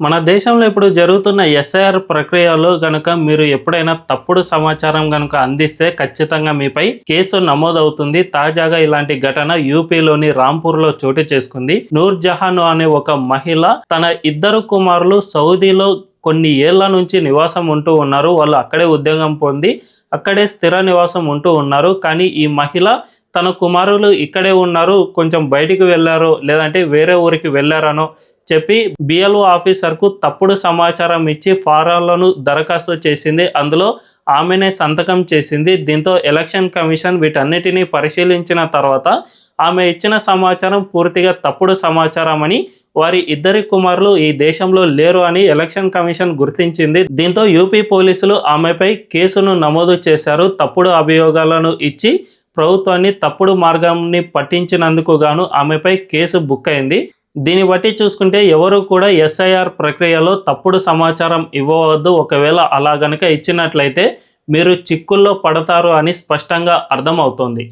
మన దేశంలో ఇప్పుడు జరుగుతున్న ఎస్ఐఆర్ ప్రక్రియలో కనుక మీరు ఎప్పుడైనా తప్పుడు సమాచారం కనుక అందిస్తే ఖచ్చితంగా మీపై కేసు నమోదవుతుంది. తాజాగా ఇలాంటి ఘటన యూపీలోని రాంపూర్లో చోటు చేసుకుంది. నూర్ జహాన్ అనే ఒక మహిళ తన ఇద్దరు కుమారులు సౌదీలో కొన్ని ఏళ్ళ నుంచి నివాసం ఉంటూ ఉన్నారు. వాళ్ళు అక్కడే ఉద్యోగం పొంది అక్కడే స్థిర నివాసం ఉంటూ ఉన్నారు. కానీ ఈ మహిళ తన కుమారులు ఇక్కడే ఉన్నారు. కొంచెం బయటికి వెళ్ళారు లేదంటే వేరే ఊరికి వెళ్ళారనో చెప్పి బిఎల్ఓ ఆఫీసర్కు తప్పుడు సమాచారం ఇచ్చి ఫారాలను దరఖాస్తు చేసింది. అందులో ఆమెనే సంతకం చేసింది. దీంతో ఎలక్షన్ కమిషన్ వీటన్నిటినీ పరిశీలించిన తర్వాత ఆమె ఇచ్చిన సమాచారం పూర్తిగా తప్పుడు సమాచారం అని వారి ఇద్దరి కుమారులు ఈ దేశంలో లేరు అని ఎలక్షన్ కమిషన్ గుర్తించింది. దీంతో యూపీ పోలీసులు ఆమెపై కేసును నమోదు చేశారు. తప్పుడు అభియోగాలను ఇచ్చి ప్రభుత్వాన్ని తప్పుడు మార్గాన్ని పట్టించినందుకు గాను ఆమెపై కేసు బుక్ అయింది. దీన్ని బట్టి చూసుకుంటే ఎవరు కూడా ఎస్ఐఆర్ ప్రక్రియలో తప్పుడు సమాచారం ఇవ్వవద్దు. ఒకవేళ అలా గనక ఇచ్చినట్లయితే మీరు చిక్కుల్లో పడతారు అని స్పష్టంగా అర్థమవుతోంది.